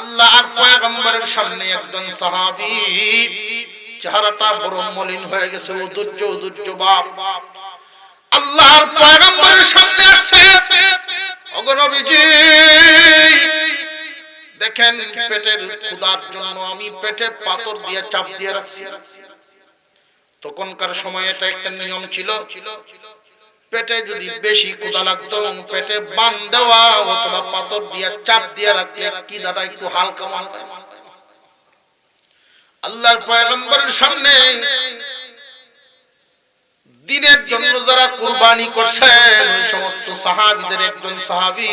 আল্লাহ আর পয়গম্বরের সামনে একজন সাহাবী, চেহারাটা বড় মলিন হয়ে গেছে। উদুজ্জ উদুজ্জ বাপ। আল্লাহর পয়গম্বরের সামনে আসছে। ওগো নবীজি, দেখেন পেটের ক্ষুধার জন্য আমি পেটে পাথর দিয়ে চাপ দিয়ে রাখছি। তখনকার সময় এটা একটা নিয়ম ছিল। পেটে যদি বেশি ক্ষুধা লাগতো পেটে বান দেওয়া অথবা পাথর দিয়ে চাপ দিয়ে রাখলে কিদাটা একটু হালকা মালকা আল্লাহর পয়গম্বরের সামনে দিনের জন্য যারা কুরবানি করছেন ওই সমস্ত সাহাবীদের একজন সাহাবী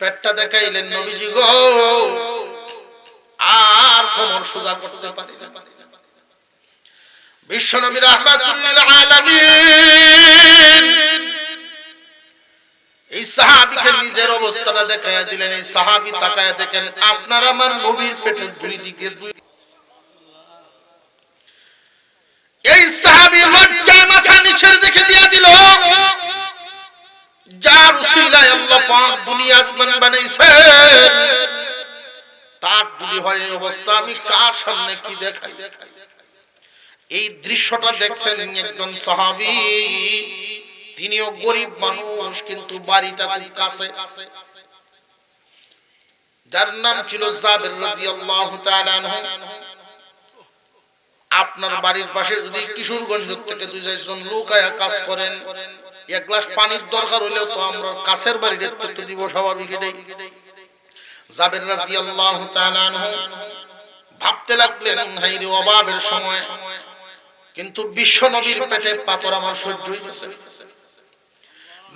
পেটটা দেখাইলেন নবীজি গো। আর কোমর সোজা করতে পারি না। বিশ্ব নবী রাহমাতুল্লিল আলামিন। এই সাহাবীকে নিজের অবস্থাটা দেখায়া দিলেন, এই সাহাবী তাকায়া দেখেন, আপনার আমার নবীর পেটের দুই দিকে দুই এই সাহাবী লজ্জায় মাথা নিচের দেখে দিয়া দিল। যার উসিলায় আল্লাহ পাক দুনিয়া আসমান বানাইছেন। তার যদি হয় অবস্থা, আমি কার সামনে কি দেখাই? এই দৃশ্যটা দেখছেন একজন সাহাবী। তিনিও গরিব মানুষ, কিন্তু বাড়িটা খুব কাছে। যার নাম ছিল জাবের তাআলা আনহু। আপনার বাড়ির পাশে যদি কিশোরগঞ্জ থেকে দুই চারজন লোক আয়া কাজ করেন, এক গ্লাস পানির দরকার হলেও তো আমরা কাছের বাড়িতে করতে দিব স্বাভাবিক এটাই জাবের রাদিয়াল্লাহু তাআলা ভাবতে লাগলেন, হাইরে অভাবের সময়। কিন্তু বিশ্ব নবীর পেটে পাথর আমার সহ্য হইতেছে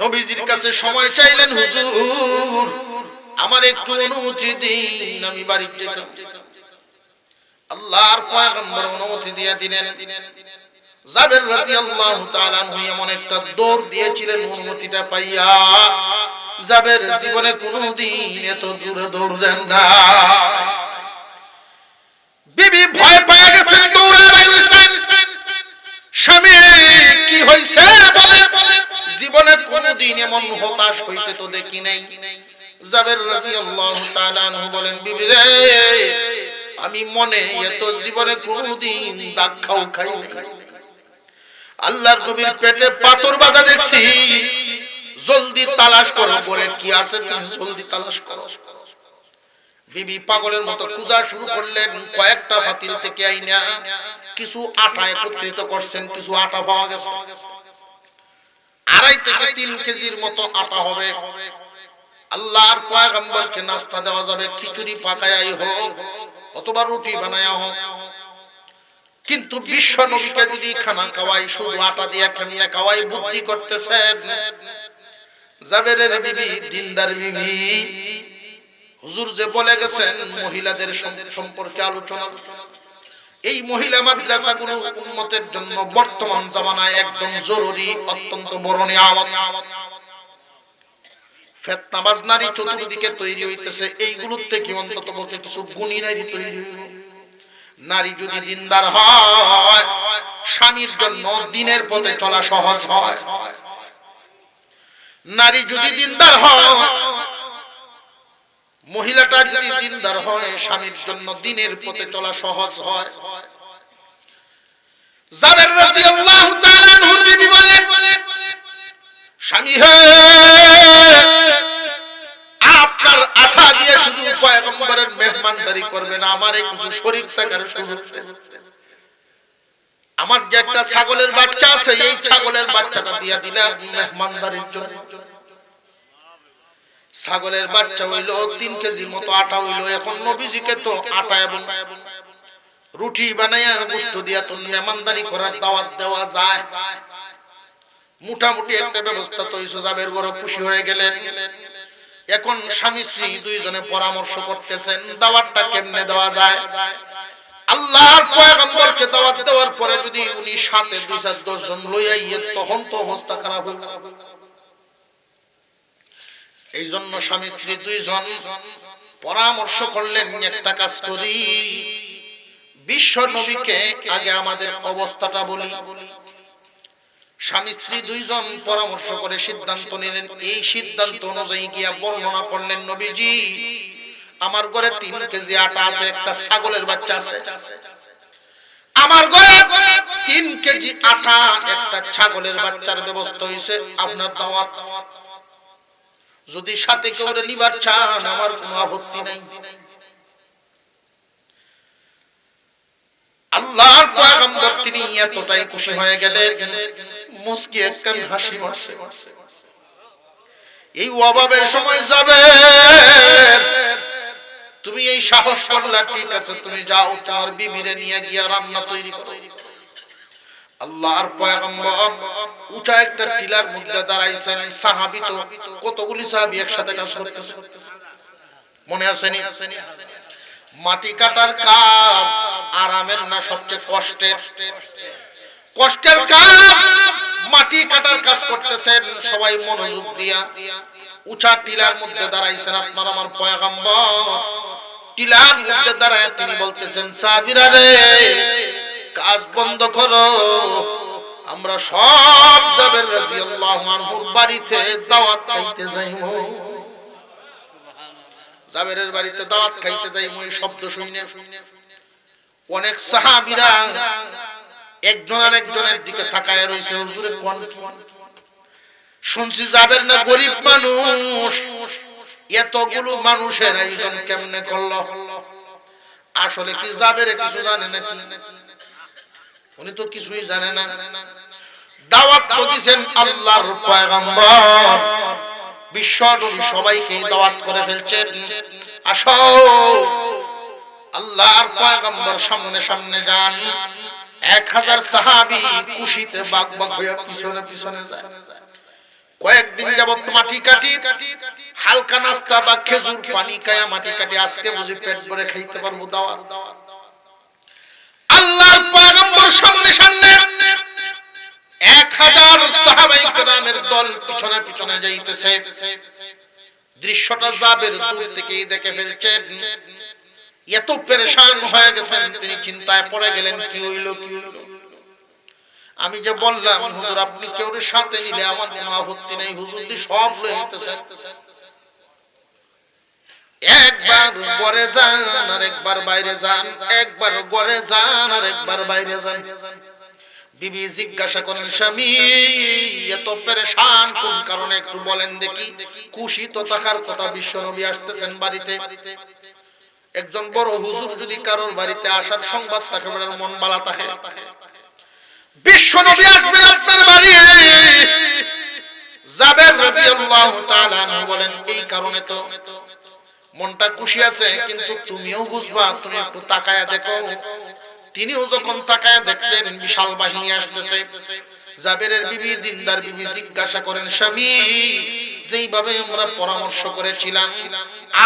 নবীজির কাছে সময় চাইলেন, হুজুর, আমার একটু অনুমতি দিন, আমি বাড়ি যেতাম আল্লাহর পয়গম্বর অনুমতি দিয়ে দিলেন। জাবের রাদিয়াল্লাহু তাআলা আনহু এমন একটা দৌড় দিয়েছিলেন, অনুমতিটা পাইয়া জাবের জীবনে কোনোদিন এত দূরে দৌড় দেন না। বিবি ভয় পেয়ে গেছেন স্বামী, কি হইছে? বলে জীবনে কোনোদিন এমন হতাশ হইতে তো দেখি নাই। জাবের বলেন, বিবি আমি মনে এত জীবনে কোনোদিন দাগ খাও খাই আল্লাহর নবীর পেটে পাথর বাঁধা দেখছি। জলদি তালাশ করো পরে কি আছে জলদি তালাশ করো। বিবি পাগলের মতো পূজা শুরু করলেন, কয়েকটা ফাতিল থেকে আইনা কিছু আটা একত্রিত করছেন, কিছু আটা পাওয়া গেছে। আড়াই থেকে তিন কেজির মতো আটা হবে। আল্লাহর পয়গম্বরকে নাস্তা দেওয়া যাবে, খিচুড়ি পাকায়াই হোক অথবা রুটি বানায়া হোক। কিন্তু বিশ্ব নবীকে যদি খানা খাওয়াই, শুধু আটা দিয়ে কেমনে খাওয়াই বুদ্ধি করতেছেন। জাবেরের বিবি, দিনদার বিবি হুজুর যে বলে গেছেন, মহিলাদের সম্পর্কে আলোচনা। এই মহিলা মাদ্রাসাগুলো উন্নতের জন্য বর্তমান জামানায় একদম জরুরি, অত্যন্ত বড় নিয়ামত। ফেতনাবাজ নারী চতুর্দিকে তৈরি হইতেছে, এইগুলোর থেকে অন্তত বলতে কিছু গুণী নারী তৈরি। নারী যদি দিনদার হয়, স্বামীর জন্য দিনের পথে চলা সহজ হয়। নারী যদি দিনদার হয় মহিলাটা যদি দিনদার হয় স্বামীর জন্য দিনের পথে চলা সহজ হয়। জাবের রাদিয়াল্লাহু তাআলা বিবি বলেন স্বামী হে আপনার আঠা দিয়ে শুধু পয়গম্বরের মেহমানদারি করবেন আমারে কিছু শরীর থাকার সুযোগ আমার যে একটা ছাগলের বাচ্চা আছে এই ছাগলের বাচ্চাটা দিয়া দিলে মেহমানদারির জন্য। ছাগলের বাচ্চা হইল, তিন কেজির মতো আটা হইল। এখন নবীজিকে তো আটা এবং রুটি বানাইয়া গুস্ত দিয়া তো মেহমানদারি করার দাওয়াত দেওয়া যায়। মোটামুটি একটা ব্যবস্থা তো ইসুজাবের বড় খুশি হয়ে গেলেন। এখন স্বামী স্ত্রী দুইজনে পরামর্শ করতেছেন, দাওয়াতটা কেমনে দেওয়া যায়? আল্লাহর পয়গম্বরকে দাওয়াত দেওয়ার পরে যদি উনি সাথে দুই চার দশ জন লইয়া ইয়ে তখন তো অবস্থা খারাপ হয়ে এই জন্য স্বামী স্ত্রী দুইজন পরামর্শ করলেন, একটা কাজ করি। বিশ্ব নবীকে আগে আমাদের অবস্থাটা বলি। স্বামী স্ত্রী দুইজন পরামর্শ করে সিদ্ধান্ত নিলেন। এই সিদ্ধান্ত অনুযায়ী গিয়া বর্ণনা করলেন, নবীজি, আমার ঘরে তিন কেজি আটা আছে, একটা ছাগলের বাচ্চা আছে। আমার ঘরে তিন কেজি আটা, একটা ছাগলের বাচ্চার ব্যবস্থা হয়েছে আপনার দাওয়াত যদি সাথে কেউ নিবার চান, আমার কোনো আপত্তি নাই। আল্লাহর পয়গম্বর তিনি এতটাই খুশি হয়ে মুস্কি একখান হাসি মারছে। এই অভাবের সময় যাবে তুমি এই সাহস করলা ঠিক আছে, তুমি যাও তোমার বিবিরে নিয়ে গিয়া রান্না তৈরি করো। আল্লাহর পয়গম্বর উঠা একটা টিলার মধ্যে দাঁড়াইছেন, সাহাবী তো কতগুলি সাহাবী একসাথে কাজ করতেছে। মনে আসেনি মাটি কাটার কাজ আরামের না সবচেয়ে কষ্টের? কষ্টের কাজ মাটি কাটার কাজ করতেছেন, সবাই মনোযোগ দিয়া উঁচা টিলার মধ্যে দাঁড়াইছেন আপনার আমার পয়গম্বর। টিলার মধ্যে দাঁড়ায় তিনি বলতেছেন সাবিরা রে কাজ বন্ধ করো। আমরা সব জাবের রাদিয়াল্লাহু আনহুর বাড়িতে দাওয়াত খাইতে যাইবো। জাবেরের বাড়িতে দাওয়াত খাইতে যাই মই শব্দ শুনে অনেক সাহাবীরা একজন আর একজনের দিকে তাকায় রইছে, হুজুরে কোন? শুনছি জাবের না গরিব মানুষ। এতগুলো মানুষের আয়োজন কেমনে করল? আসলে কি জাবের কিছু জানে না উনি তো কিছুই জানে না। দাওয়াত তো দিছেন আল্লাহর পয়গম্বর। বিশ্ব সবাইকে দাওয়াত করে ফেলছেন। আসো। আল্লাহর পয়গম্বর সামনে সামনে যান। এক হাজার সাহাবি খুশিতে বাগ বাগ হয়ে পিছনে পিছনে যায়। কয়েকদিন যাবত মাটি কাটি, হালকা নাস্তা বা খেজুর পানি কায়া মাটি কাটি, আজকে বুঝি পেট ভরে খাইতে পারব দাওয়াত। আল্লাহর পয়গম্বর সামনে সামনে এক হাজার সাহাবাই কেরামের দল পিছনে পিছনে যাইতেছে। দৃশ্যটা জাবের দূর থেকেই দেখে ফেলছেন। এত পেরেশান হয়ে গেছেন, তিনি চিন্তায় পড়ে গেলেন, কি হইল কি হইল? আমি যে বললাম, হুজুর, আপনি কেউ সাথে নিলে আমার কোনো আপত্তি নেই। হুজুর, সব রয়েছে একবার ঘরে যান আর একবার বাইরে যান, একবার ঘরে যান আর একবার বাইরে যান। বিবি জিজ্ঞাসা করেন স্বামী, এত পেরেশান, কোন কারণে একটু বলেন দেখি? খুশি তো থাকার কথা বিশ্ব আসতেছেন বাড়িতে। একজন বড় হুজুর যদি কারোর বাড়িতে আসার সংবাদ থাকে মন বালা থাকে। বিশ্ব নবী আসবেন আপনার বাড়ি। জাবের রাদিয়াল্লাহু তাআলা বলেন, এই কারণে তো মনটা খুশি আছে, কিন্তু তুমিও বুঝবা, তুমি একটু তাকায়া দেখো। তিনিও যখন তাকায় দেখলেন, বিশাল বাহিনী আসতেছে। জাবেরের বিবি দিনদার বিবি জিজ্ঞাসা করেন, স্বামী, যেইভাবে আমরা পরামর্শ করেছিলাম,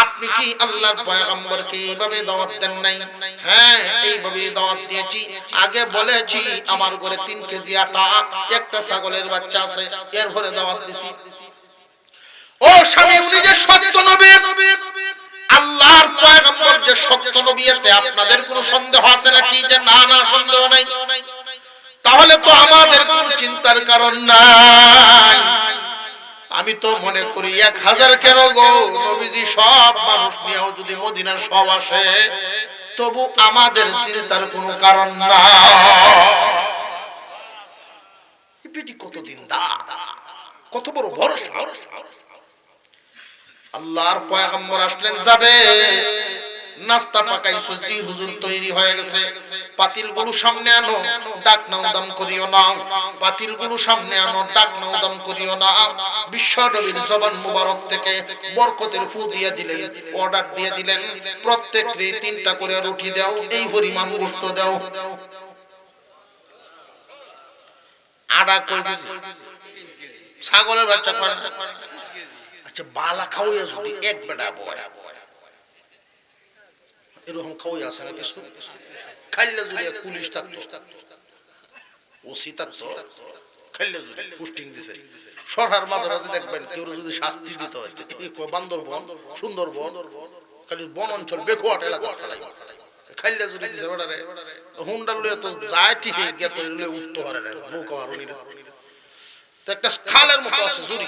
আপনি কি আল্লাহর পয়গম্বরকে এইভাবে দাওয়াত দেন নাই? হ্যাঁ এইভাবে দাওয়াত দিয়েছি। আগে বলেছি, আমার ঘরে তিন কেজি আটা, একটা ছাগলের বাচ্চা আছে এর ঘরে দাওয়াত দিছি। ও স্বামী, উনি যে সত্য নবী আল্লাহর পয়গম্বর যে সত্য নবী আপনাদের কোনো সন্দেহ আছে নাকি যে না না, সন্দেহ নাই? তাহলে তো আমাদের কোনো চিন্তার কারণ নাই। আমি তো মনে করি এক হাজার কেন গো? নবীজি সব মানুষ নিয়েও যদি মদিনার সব আসে, তবু আমাদের চিন্তার কোনো কারণ না পিটি দা কত বড় ভরসা? আল্লাহর পয়গম্বর আসলেন, যাবে। নাস্তা পাকাইছো জি হুজুর তৈরি হয়ে গেছে। পাতিলগুলো সামনে আনো, ডাক নাও, দাম করিও না। পাতিলগুলো সামনে আনো, ডাক নাও, দাম করিও না। বিশ্ব নবীর জবান মুবারক থেকে বরকতের ফু দিয়ে দিলেন, অর্ডার দিয়ে দিলেন। প্রত্যেক রে তিনটা করে রুটি দাও, এই পরিমাণ গোশত দাও। আড়া কই? ছাগলের বাচ্চা? আচ্ছা বালা খাওয়াইয়া যদি এক বেটা বয়। এরকম খাওয়াই আছে না খাইলে যদি পুলিশ থাকতো। ওসি থাকতো। খাইলে যদি পুস্টিং দিছে। সরহার মাঝে মাঝে দেখবেন কেউ যদি শাস্তি দিতে হচ্ছে বান্দরবন, সুন্দরবন, খালি বন অঞ্চল বেকুয়াট এলাকা। খাইলে যদি দিছে, ওটারে হুন্ডার লইয়া তো যায় ঠিকই গিয়া তো উঠতে পারে নৌকা মারুনি তো একটা খালের মতো আছে জুরি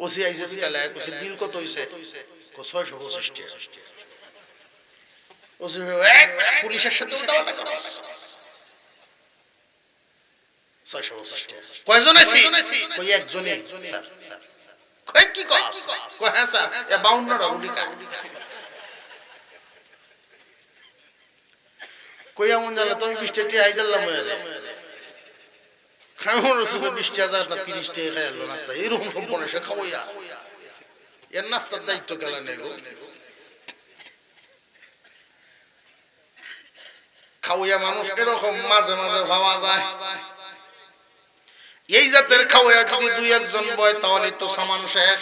ওসি আইসে বিকালে কইছে, বিল কত হইছে? কো 625 টাকা। ওসি এক পুলিশের সাথে দাওয়াটা করছ 625 টাকা। কয়জন আইছি? কই, একজনই। স্যার। কই, কি কয় কই হ্যাঁ স্যার, এ 52 টা রুটি কা কই এমন জানলে তুমি 20 টাকা আই দিলাম রে খামর সুবে 20 হাজার না 30 টাকা খাইলো নাস্তা এরকম সম্পন্ন সে খাওয়াইয়া এর নাস্তার দায়িত্ব কেলা নেই গো খাওয়াইয়া মানুষ এরকম মাঝে মাঝে ভাবা যায় এই জাতের খাওয়াইয়া যদি দুই একজন বয় তাহলে তো সামান শেষ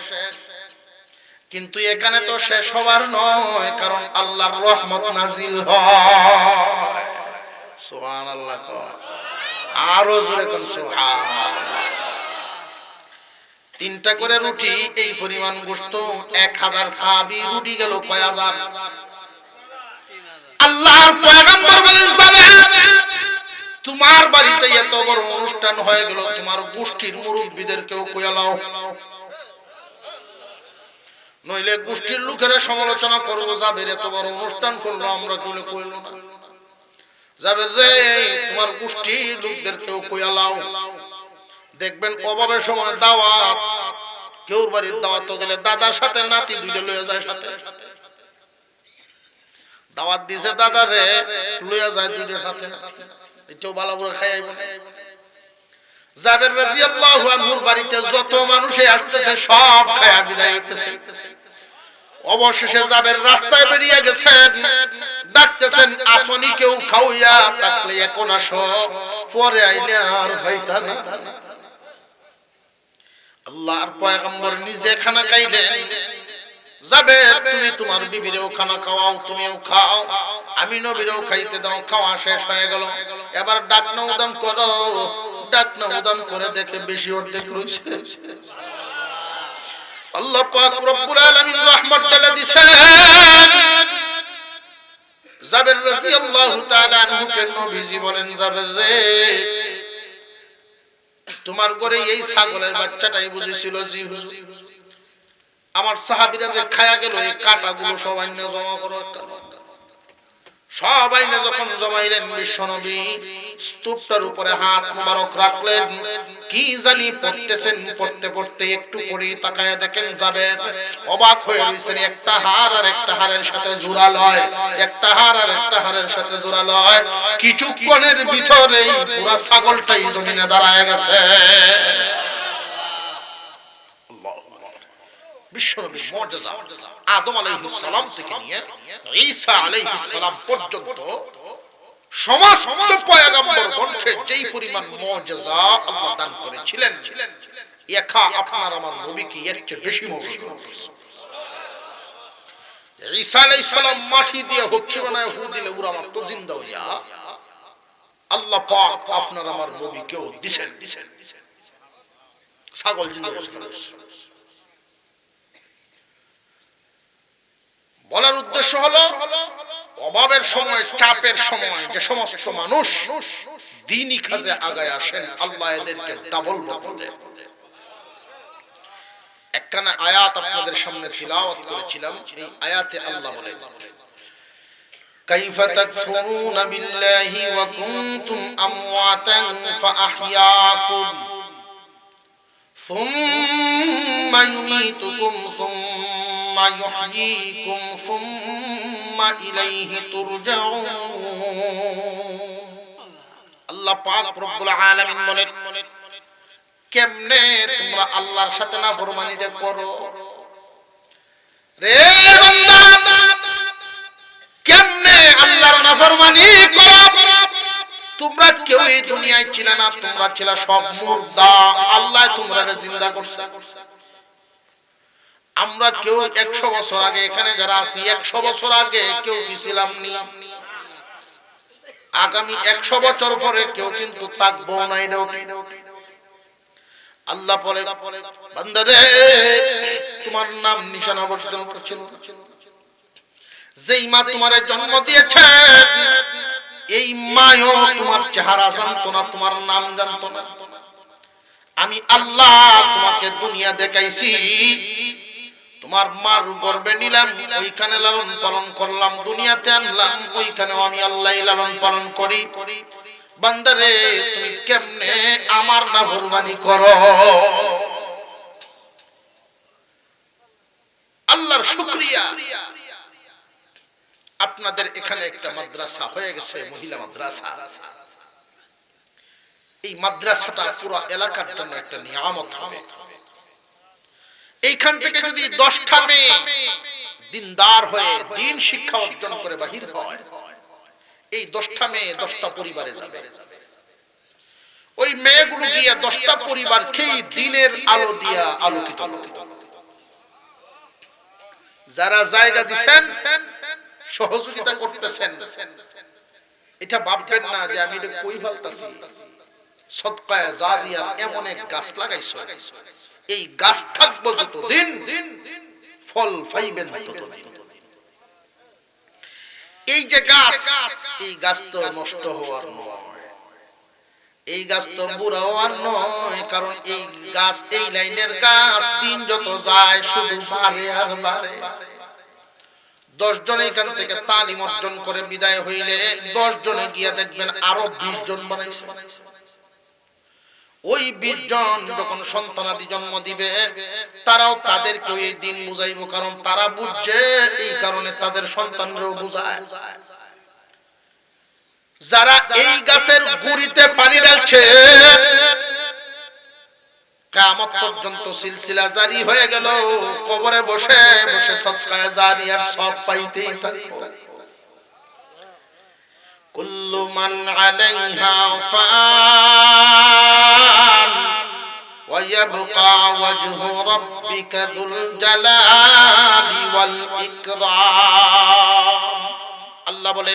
কিন্তু এখানে তো শেষ হবার নয় কারণ আল্লাহর রহমত নাজিল হয় সুবহানাল্লাহ কয়। আরও জোরে কোন তিনটা করে রুটি, এই পরিমাণ গোস্ত এক হাজার সাহাবি রুটি গেল কয় হাজার? আল্লাহর পয়গম্বর বলেন তোমার বাড়িতে এত বড় অনুষ্ঠান হয়ে গেল, তোমার গোষ্ঠীর মুরব্বীদেরকেও কয়ালাও নইলে গোষ্ঠীর লোকেরা সমালোচনা করব যাবে এত বড় অনুষ্ঠান করল, আমরা কইলে কইল না। যাবে রে, তোমার গোষ্ঠীর লোকদেরকেও কয়ালাও দেখবেন অভাবের সময় দাওয়াত, কেউর বাড়ির দাওয়াত গেলে দাদার সাথে নাতি দুইটা লইয়া যায় সাথে। দাওয়াত দিছে দাদা রে, লইয়া যায় দুইটার সাথে। এটাও ভালো করে খাইব জাবের রাদিয়াল্লাহু আনহুর বাড়িতে যত মানুষে আসতেছে, সব খায়া বিদায় হইতেছে। অবশেষে জাবের রাস্তায় বেরিয়ে গেছেন। ডাকতেছেন, আসনি কেউ খাওয়া থাকলে এখন আসো, পরে আইলে আর হইতা না। আল্লাহর পয়গম্বর নিজে খানা খাইলেন। যাবে তুমি তোমার বিবিরেও খানা খাওয়াও, তুমিও খাও। আমি নবীরেও খাইতে দাও, খাওয়া শেষ হয়ে গেল। এবার ডাক না উদাম করো ডাক না উদাম করে দেখে বেশি অর্ধেক রয়েছে। আল্লাহ পাক রব্বুল আলামিন রহমত ঢেলে দিছেন জাবের রাদিয়াল্লাহু তাআলা আনহুকে নবীজি বলেন, জাবের রে, তোমার ঘরে এই ছাগলের বাচ্চাটাই বুঝেছিল জি হুজুর আমার সাহাবিরা যে খায়া গেল, এই কাটাগুলো সবাই জমা করো। সবাই নিয়ে যখন জমাইলেন বিশ্বনবী স্তূপটার উপরে হাত মুবারক রাখলেন। কি জানি পড়তেছেন, পড়তে পড়তে একটু পরেই তাকায় দেখেন যাবে অবাক হয়ে রয়েছেন একটা হার আর একটা হারের সাথে জোড়া লয়। একটা হার আর একটা হারের সাথে জোড়া লয়। কিছুক্ষণের ভিতরেই পুরা ছাগলটাই জমিনে দাঁড়ায় গেছে। বিশ্বনবী মর্যাদা আদম আলাইহিস সালাম থেকে নিয়ে ঈসা আলাইহিস সালাম পর্যন্ত সমস্ত পয়গম্বরগণকে যেই পরিমাণ মর্যাদা আল্লাহ দান করেছিলেন, একা আপনার আমার নবীকে এর চেয়ে বেশি মর্যাদা ঈসা আলাইহিস সালাম মাটি দিয়ে হক্ষি হু দিলে উরা মাত্র জিন্দা হইয়া আল্লাহ পাক আপনার আমার নবীকেও দিছেন। দিছেন ছাগল জিন্দা বলার উদ্দেশ্য হলো অভাবের সময় চাপের সময় যে সমস্ত মানুষ দিনই কাজে আগায় আসেন আল্লাহ এদেরকে ডাবল বদল দেন একখানা আয়াত আপনাদের সামনে তিলাওয়াত করেছিলাম এই আয়াতে আল্লাহ বলেন كيف تكفرون بالله وكنتم أمواتا فأحياكم ثم يميتكم ثم يحييكم ثم إليه ترجعون আল্লাহ পাক রব্বুল আলামিন বলেন কেমনে তোমরা আল্লাহর সাথে না ফরমানিটা করো রে বান্দা কেমনে আল্লাহর নাফরমানি করো তোমরা কেউ এই দুনিয়ায় ছিল না তোমরা ছিল সব মুর্দা আল্লাহ তোমরা জিন্দা করছে আমরা কেউ একশো বছর আগে এখানে যারা আছি একশো বছর আগে কেউ কি ছিলাম নি। আগামী একশো বছর পরে কেউ কিন্তু থাকব না আল্লাহ বলে তোমার নাম নিশানা বর্জন করছিল। যেই মা তোমার জন্ম দিয়েছে এই মায়ও তোমার চেহারা জানতো না তোমার নাম জানতো না। আমি আল্লাহ তোমাকে দুনিয়া দেখাইছি। তোমার মার গর্বে নিলাম, ওইখানে লালন পালন করলাম, দুনিয়াতে আনলাম, ওইখানেও আমি আল্লাহ লালন পালন করি। বান্দারে, তুমি কেমনে আমার না ভরমানি করো? আল্লাহর শুক্রিয়া। আপনাদের এখানে একটা মাদ্রাসা হয়ে গেছে, মহিলা মাদ্রাসা। এই মাদ্রাসাটা পুরো এলাকার জন্য একটা নিয়ামত হবে। এইখান থেকে যদি দশটা মেয়ে দিনদার হয়ে দিন শিক্ষা অর্জন করে বাহির হয় এই দশটা মেয়ে দশটা পরিবারে যাবে। ওই মেয়েগুলো গিয়া দশটা পরিবারকেই দিনের আলো দিয়া আলোকিত যারা জায়গা দিচ্ছেন সহযোগিতা করতেছেন। এটা ভাববেন না যে আমি এটা কই ফেলতাছি। সদকায় জারিয়া এমন এক গাছ লাগাইছো। এই গাছ থাকব যতদিন, ফল পাইবেন এই যে গাছ, এই গাছ তো নষ্ট হওয়ার নয়। এই গাছ তো বুড়া হওয়ার নয়, কারণ এই গাছ, এই লাইনের গাছ দিন যত যায় শুধু বাড়ে আর বাড়ে। দশ জন এখান থেকে তালিম অর্জন করে বিদায় হইলে দশ জনে গিয়া দেখবেন আরও বিশ জন বানাইছে। ওই বিশ জন যখন সন্তানাদি জন্ম দিবে, তারাও তাদেরকে এই দিন বুঝাইব, কারণ তারা বুঝছে এই কারণে তাদের সন্তানরাও বুঝায়। যারা এই গাছের গুড়িতে পানি ডালছে কামত পর্যন্ত সিলসিলা জারি হয়ে গেল, কবরে বসে বসে সৎকায় জারি, আর সব পাইতেই থাকব। কুল্লু মান আলাইহা ফান ويبقى وجه ربك ذو الجلال والإكرام আল্লাহ বলে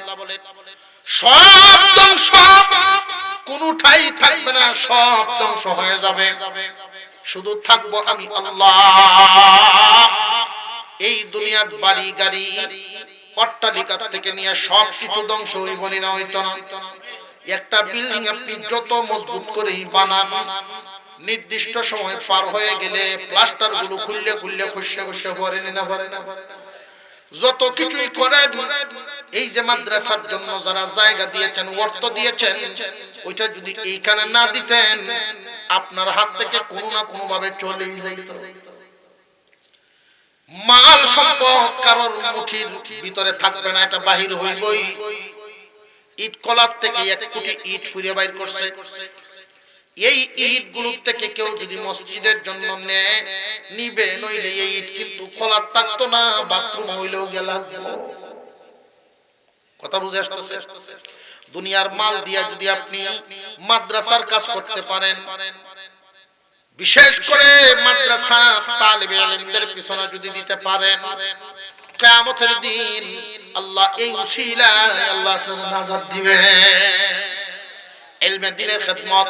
সব ধ্বংস কোন ঠাই থাকবে না সব ধ্বংস হয়ে যাবে শুধু থাকবো আমি আল্লাহ এই দুনিয়ার বাড়ি গাড়ি অট্টালিকা থেকে নিয়ে সব কিছু ধ্বংস হইব না হইতো না একটা বিল্ডিং আপনি যত মজবুত করেই বানান নির্দিষ্ট সময় পার হয়ে গেলে প্লাস্টারগুলো খুললে খুললে খুশে খুশে ভরে না ভরে না যত কিছুই করেন এই যে মাদ্রাসার জন্য যারা জায়গা দিয়েছেন, অর্থ দিয়েছেন, ওইটা যদি এইখানে না দিতেন, আপনার হাত থেকে কোনো না কোনো ভাবে চলেই যাইত। মাল সম্পদ কারোর মুঠির ভিতরে থাকবে না, এটা বাহির হইবই। ইট কলার থেকে এক কোটি ইট ফুরিয়ে বাইর করছে। এই ইটগুলোর থেকে কেউ যদি মসজিদের জন্য নেয়, নিবে, নইলে এই ইট কিন্তু খোলার থাকতো না, বাথরুম হইলেও গেলাম কথা বুঝে আসতেছে? দুনিয়ার মাল দিয়া যদি আপনি মাদ্রাসার কাজ করতে পারেন, বিশেষ করে মাদ্রাসা তালিবে আলিমদের পিছনে যদি দিতে পারেন, কিয়ামতের দিন আল্লাহ এই উসিলায় আল্লাহ নাজাত দিবে ইলমে দিনের খিদমত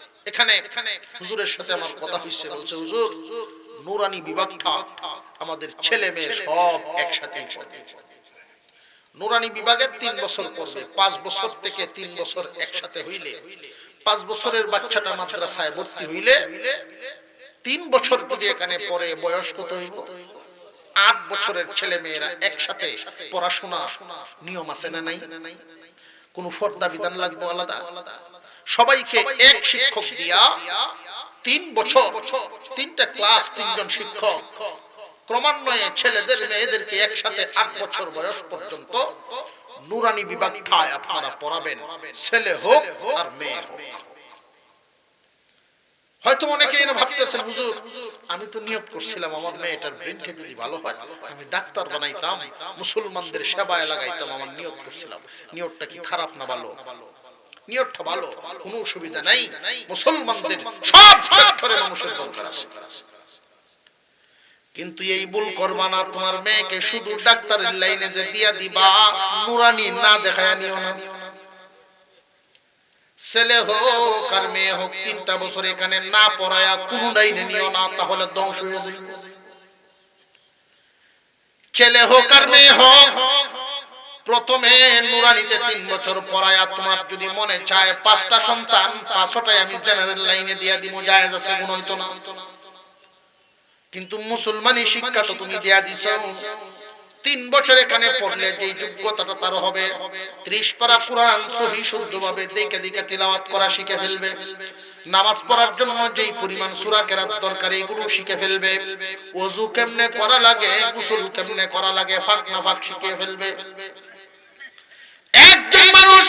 এখানে হুজুরের সাথে আমার কথা হচ্ছে বলছে, হুজুর, নুরানি বিভাগটা আমাদের ছেলে মেয়ে সব একসাথে নুরানি বিভাগের তিন বছর পড়বে, পাঁচ বছর থেকে তিন বছর একসাথে হইলে, পাঁচ বছরের বাচ্চাটা মাদ্রাসায় ভর্তি হইলে তিন বছর যদি এখানে পরে বয়স কত হইব? আট বছরের ছেলে মেয়েরা একসাথে পড়াশোনা নিয়ম আছে না নাই? কোন ফর্দা বিধান লাগবে আলাদা আলাদা? সবাইকে এক শিক্ষক দিয়া তিন বছর তিনটা ক্লাস তিনজন শিক্ষক। ক্রমান্বয়ে ছেলেদের মেয়েদেরকে একসাথে আট বছর বয়স পর্যন্ত নুরানি বিভাগটায় আপনারা পড়াবেন। ছেলে হোক আর মেয়ে। হোক হয়তো অনেকে এনে ভাবতেছেন হুজুর আমি তো নিয়োগ করছিলাম আমার মেয়েটার ব্রেনটা যদি ভালো হয় আমি ডাক্তার বানাইতাম মুসলমানদের সেবায় লাগাইতাম আমার নিয়োগ করছিলাম। নিয়োগটা কি খারাপ না ভালো। নিয়োগটা ভালো কোনো অসুবিধা নাই। মুসলমানদের সব সেক্টরে মানুষের দরকার আছে। কিন্তু এই ভুল করবা না তোমার মেয়েকে শুধু ডাক্তারের লাইনে যে দিয়া দিবা নুরানি না দেখায় নিও না। ছেলে হোক আর মেয়ে হোক তিনটা বছর এখানে না পড়ায়া কোন লাইনে নিও না তাহলে ধ্বংস হয়ে যাবে। ছেলে হোক আর মেয়ে হোক। প্রথমে নুরানিতে তিন বছর পড়ায়া তোমার যদি মনে চায় পাঁচটা সন্তান, পাঁচটাই আমি জেনারেল লাইনে দিয়া দিব জায়েজ আছে, গুণ হইতো না। কিন্তু মুসলমানি শিক্ষা তো তুমি দেয়া দিছ। তিন বছর এখানে পড়লে যে যোগ্যতাটা তার হবে। ত্রিশ পারা কোরআন সহি শুদ্ধভাবে দেখে দেখে তিলাওয়াত করা শিখে ফেলবে। নামাজ পড়ার জন্য যেই পরিমাণ সুরা কেরাত দরকার, এগুলো শিখে ফেলবে। ওযু কেমনে করা লাগে, গোসল কেমনে করা লাগে, ফাঁক না ফাঁক শিখে ফেলবে। একজন মানুষ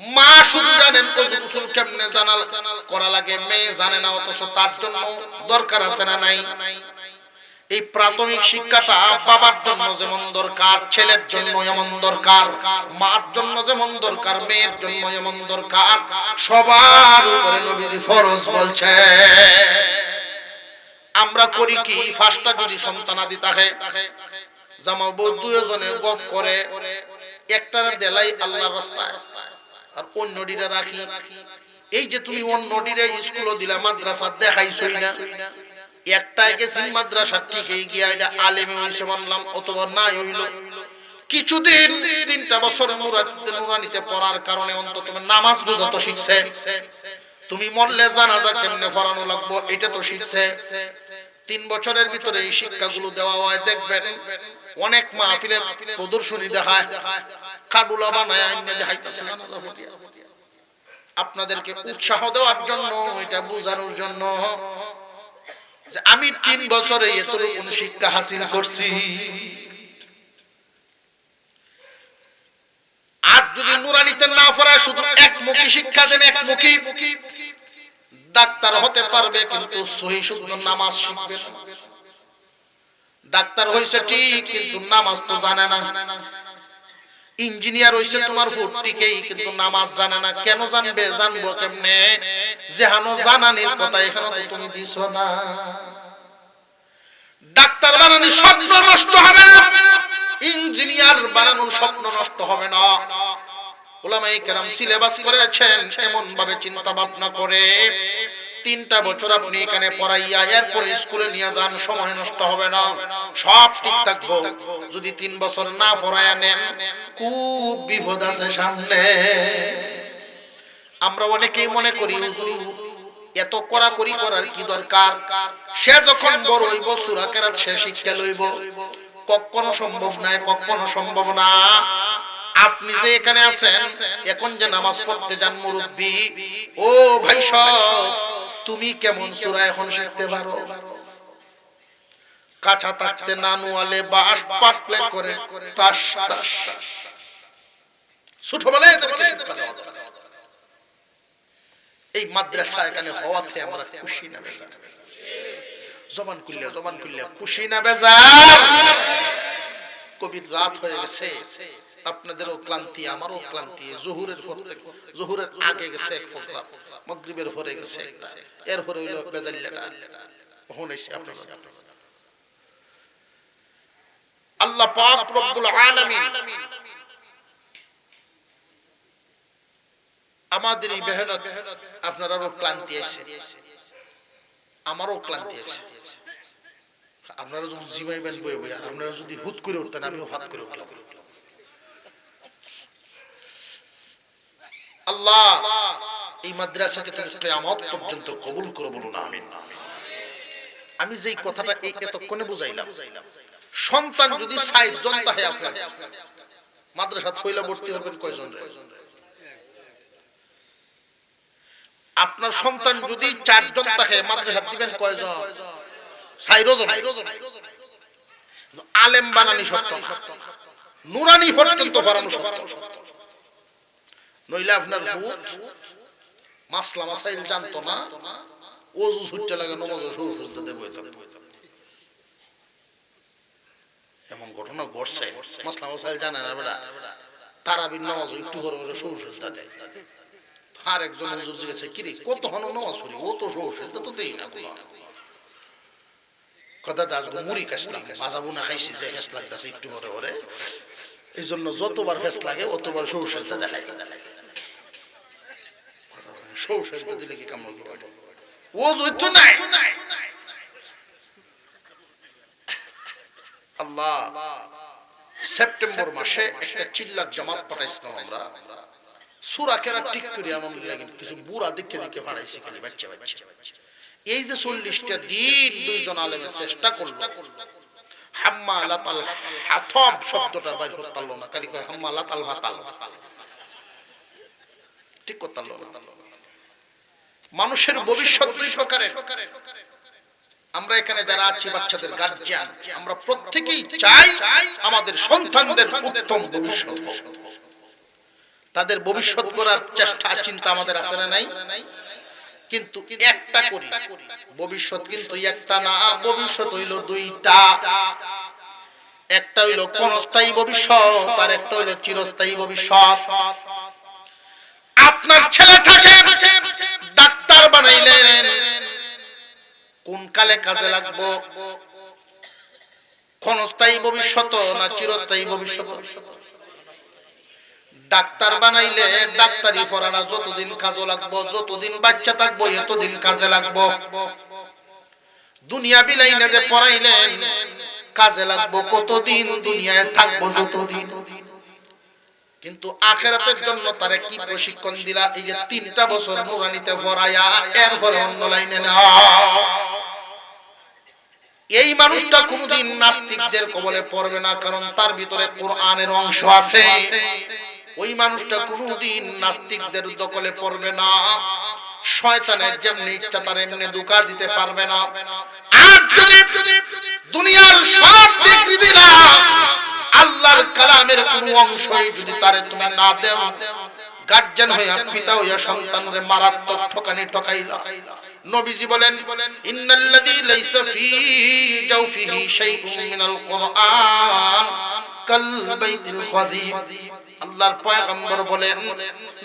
মা শুধু জানেন গোসল কেমনে করা লাগে, মেয়ে জানে না, অথচ তার জন্য দরকার আছে না নাই। এই প্রাথমিক শিক্ষাটা বাবার জন্য যেমন দরকার, ছেলের জন্য এমন দরকার, মার জন্য যেমন দরকার, মেয়ের জন্য এমন দরকার। সবার উপরে নবীজি ফরজ বলছে আমরা করি কি ফার্স্টটা যদি সন্তানাদি থাকে জামা বউ দুজনে গপ করে একটা দেলাই অন্যটিরা রাখি। এই যে তুমি অন্যটিরা স্কুলও দিলা, মাদ্রাসা দেখাইছই না। একটাই গেছি মাদ্রাসা ঠিক গিয়া এটা আলেমে হইছে মানলাম, অথবা নাই হইল। কিছুদিন, তিনটা বছর নুরানিতে পড়ার কারণে অন্তত নামাজ রোজা তো শিখছে। তুমি মরলে জানাজা কেমনে পড়ানো লাগবো, এটা তো শিখছে। তিন বছরের ভিতরে এই শিক্ষাগুলো দেওয়া হয়, দেখবেন অনেক মাহফিলে প্রদর্শনী দেখায়, কাডুলা বানায় দেখাইতেছে আপনাদেরকে উৎসাহ দেওয়ার জন্য, এটা বোঝানোর জন্য আমি তিন বছরে এতটুকু শিক্ষা হাসিল করছি। আর যদি নুরানিতে না পড়ায় শুধু একমুখী শিক্ষা দেন, একমুখী ডাক্তার হতে পারবে, কিন্তু সহি শুদ্ধ নামাজ শিখবে ডাক্তার হইছে ঠিক, কিন্তু নামাজ তো জানে না। ইঞ্জিনিয়ার হইছে তোমার ফুটটিকেই কিন্তু নামাজ জানে না। কেন জানবে? জানব কেমনে? যেহানো জানানির কথা এখানে তো তুমি দিছো না। ডাক্তার বানানি স্বপ্ন নষ্ট হবে না। ইঞ্জিনিয়ার বানানোর স্বপ্ন নষ্ট হবে না। ওলামাই কেরাম সিলেবাস করেছেন এমন ভাবে চিন্তা ভাবনা করে। তিনটা বছর আপনি এখানে পড়াইয়া স্কুলে নিয়ে যান, সময় নষ্ট হবে না। সব ঠিক থাকব। যদি তিন বছর না পড়াইয়া নেন, খুব বিপদ আছে সামনে। আমরা অনেকেই মনে করি, হুজুর, এত কড়াকড়ি করার কি দরকার? সে যখন বড় হইব, সুরা কেরাত সে শিক্ষা লইব। কখনো সম্ভব নাই কখনো সম্ভব না। আপনি যে এখানে আছেন এখন যে নামাজ পড়তে যান মুরব্বী ও ভাই তুমি কেমন সুরা এখন শিখতে পারো? কাঁচা থাকতে নানুয়ালে বাস পাটলে করে টাস টাস। ছোটবেলায়। এই মাদ্রাসা এখানে হওয়াতে আমরা খুশি না বেজার? জবান জবান খুশি না বেজার? কবির রাত হয়ে গেছে। আপনাদেরও ক্লান্তি আমারও ক্লান্তি। জহুরের পর থেকে জহুরের আগে গেছে এক প্রোগ্রাম মগরিবের পরে গেছে এরপরে হইল বেজাল্লাটা। কখন এসে আপনারা আল্লাহ পাক রব্বুল আলামিন আমাদের এই মেহনত আপনারও ক্লান্তি এসে। আমারও ক্লান্তি এসে। আপনারা যখন জিমাইবেন বয়ে বয়ে আর আপনারা যদি হুত করে উঠতেন আমিও ভাত করে উঠলাম। আল্লাহ, এই মাদ্রাসাকে তুমি কিয়ামত পর্যন্ত কবুল করে বলুন, আমিন। আমি যেই কথাটা এই এতক্ষণে বুঝাইলাম, সন্তান যদি ষাট জন তাহে আপনার মাদ্রাসাত পয়লা ভর্তি হবেন কয়জন রে? আপনার সন্তান যদি চারজন থাকে মাদ্রাসা দিবেন কয়জন? সাইরোজন আলেম বানানি শর্ত নুরানি পর্যন্ত ফরানো শর্ত নইলে আপনার ভূত মাসলা মাসাইল জানতো না ওজু ছুটতে লাগে নমাজ শুরু সুজতে দেবো এমন ঘটনা ঘটছে, মাসলা মাসাইল জানে না বেড়া। তারাবির নামাজ একটু করে করে শুরু সুজতে দেয়। আর একজন হুজুর জিজ্ঞেস, কিরে, কত হন নামাজ পড়ি? ও তো শুরু সুজতে তো দেই না কোনো কথা দাস গো মুড়ি কাসলাম মাজা বুনা খাইছি যে ফেস লাগতেছে একটু করে করে। এই জন্য যতবার ফেস লাগে, অতবার শুরু সুজতে দেখাই সৌসেজদা দিলে কি কাম হবে ও জৈত্য নাই। আল্লাহ সেপ্টেম্বর মাসে একটা চিল্লার জামাত পাঠাইছিলাম আমরা। সুরা কেরা ঠিক করি এমন লাগে কিছু বুড়া দেখে দেখে পাঠাইছি খালি বাচ্চা বাচ্চা। এই যে চল্লিশটা দিন দুইজন আলেমের চেষ্টা করল। হাম্মা লাতাল শব্দটা বাইর করতে পারল না। খালি কয় হাম্মা হাতাল ঠিক করতে পারল না। মানুষের ভবিষ্যৎ দুই প্রকারের। আমরা এখানে যারা আছি বাচ্চাদের গার্জিয়ান আমরা প্রত্যেকেই চাই আমাদের সন্তানদের উত্তম ভবিষ্যৎ তাদের ভবিষ্যৎ করার চেষ্টা চিন্তা আমাদের আছে না নাই। কিন্তু একটা করি। ভবিষ্যৎ কিন্তু একটা না ভবিষ্যৎ হইল দুইটা। একটা হইল ক্ষণস্থায়ী ভবিষ্যৎ আর একটা হইল চিরস্থায়ী ভবিষ্যৎ। আপনার ছেলেটাকে ডাক্তার কাজে লাগবো। ক্ষণস্থায়ী ভবিষ্যৎ না চিরস্থায়ী ভবিষ্যৎ ডাক্তার বানাইলে ডাক্তারি পড়ানা যতদিন কাজে লাগবো, যতদিন বাচ্চা থাকব, এতদিন কাজে লাগবো। দুনিয়া বিলাইনে যে পড়াইলেন কাজে লাগবো, কতদিন দুনিয়ায় থাকব যতদিন? কিন্তু আখেরাতের জন্য তারা কি প্রশিক্ষণ দিলা? এই যে তিনটা বছর নুরানিতে পড়ায়া এরপরে অন্য লাইনে না এই মানুষটা কোনদিন নাস্তিকদের কবলে পড়বে না, কারণ তার ভিতরে কোরআনের অংশ আছে। ওই মানুষটা কোনদিন নাস্তিকদের দখলে পড়বে না। শয়তানের যেমনি ইচ্ছা, তার এমনি দুকা দিতে পারবে না। আর যদি দুনিয়ার সব দিলা আল্লাহর কালামের কোন অংশই যদি তারে তুমি না দেও গার্জেন হইয়া পিতা হইয়া সন্তানরে মারাত্মক ঠকানি ঠকাইলা। নবীজি বলেন ইন্নাল্লাযী লাইসা ফী জাওফিহি শাইউন মিনাল কুরআন আল্লাহর পয়গম্বর বলেন,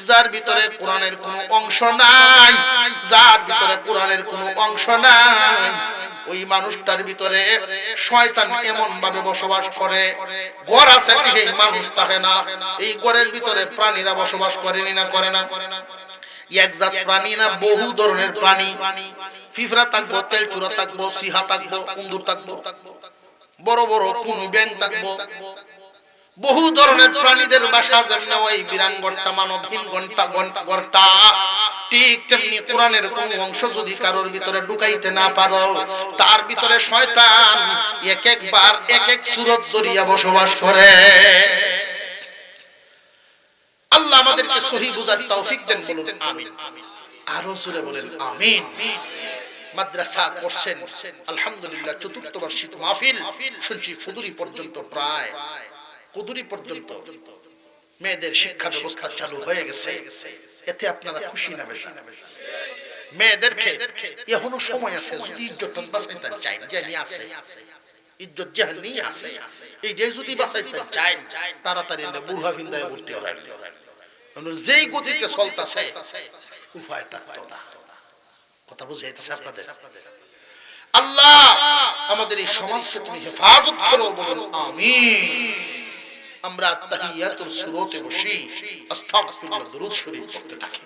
যার ভিতরে কোরআনের অংশ নাই, যার ভিতরে কোরআনের অংশ নাই, ওই মানুষটার ভিতরে শয়তান এমন ভাবে বসবাস করে। ঘর আছে এই মানুষ থাকে না। এই ঘরের ভিতরে প্রাণীরা বসবাস না করে না। এক জাত প্রাণী না, বহু ধরনের প্রাণী। ফিফরা থাকব তেল চূড়া থাকব, সিহা থাকব থাকব। বড় বড় কুনু ব্যাং থাকব। বহু ধরনের প্রাণীদের বাসা যেমন ওই বিরানগড়টা মানবহীন ঘণ্টা ঘণ্টা ঘরটা ঠিক তেমনি কোরআনের কোন অংশ যদি কারোর ভিতরে ঢুকাইতে না পারো, তার ভিতরে শয়তান এক একবার এক এক সুরত জড়িয়া বসবাস করে। আল্লাহ আমাদেরকে সহি বুঝার তৌফিক দেন বলুন, আমিন। আরও সুরে বলেন, আমিন। মাদ্রাসা করছেন আলহামদুলিল্লাহ, চতুর্থ বার্ষিক মাহফিল, শুনছি কুদুরি পর্যন্ত প্রায়। কুদুরি পর্যন্ত মেয়েদের শিক্ষা ব্যবস্থা চালু হয়ে গেছে। এতে আপনারা খুশি না বেশি মেয়েদেরকে এখনও সময় আছে, যদি ইজ্জত বাঁচাইতে চাই জানি আছে। ইজ্জত আছে, এই যে যদি চাই তাড়াতাড়ি বুড়া ভিন্দায় ভর্তি হয় যেই গতিতে চলতেছে, উপায় থাকতো না। কথা বুঝাইতেছে আপনাদের? আল্লাহ আমাদের এই সমাজকে তুমি হেফাজত করো বলুন, আমিন। আমরা তাহিয়াতুল সুরতে বসি আস্তাগফিরুল্লাহ দরুদ শরীফ পড়তে থাকি।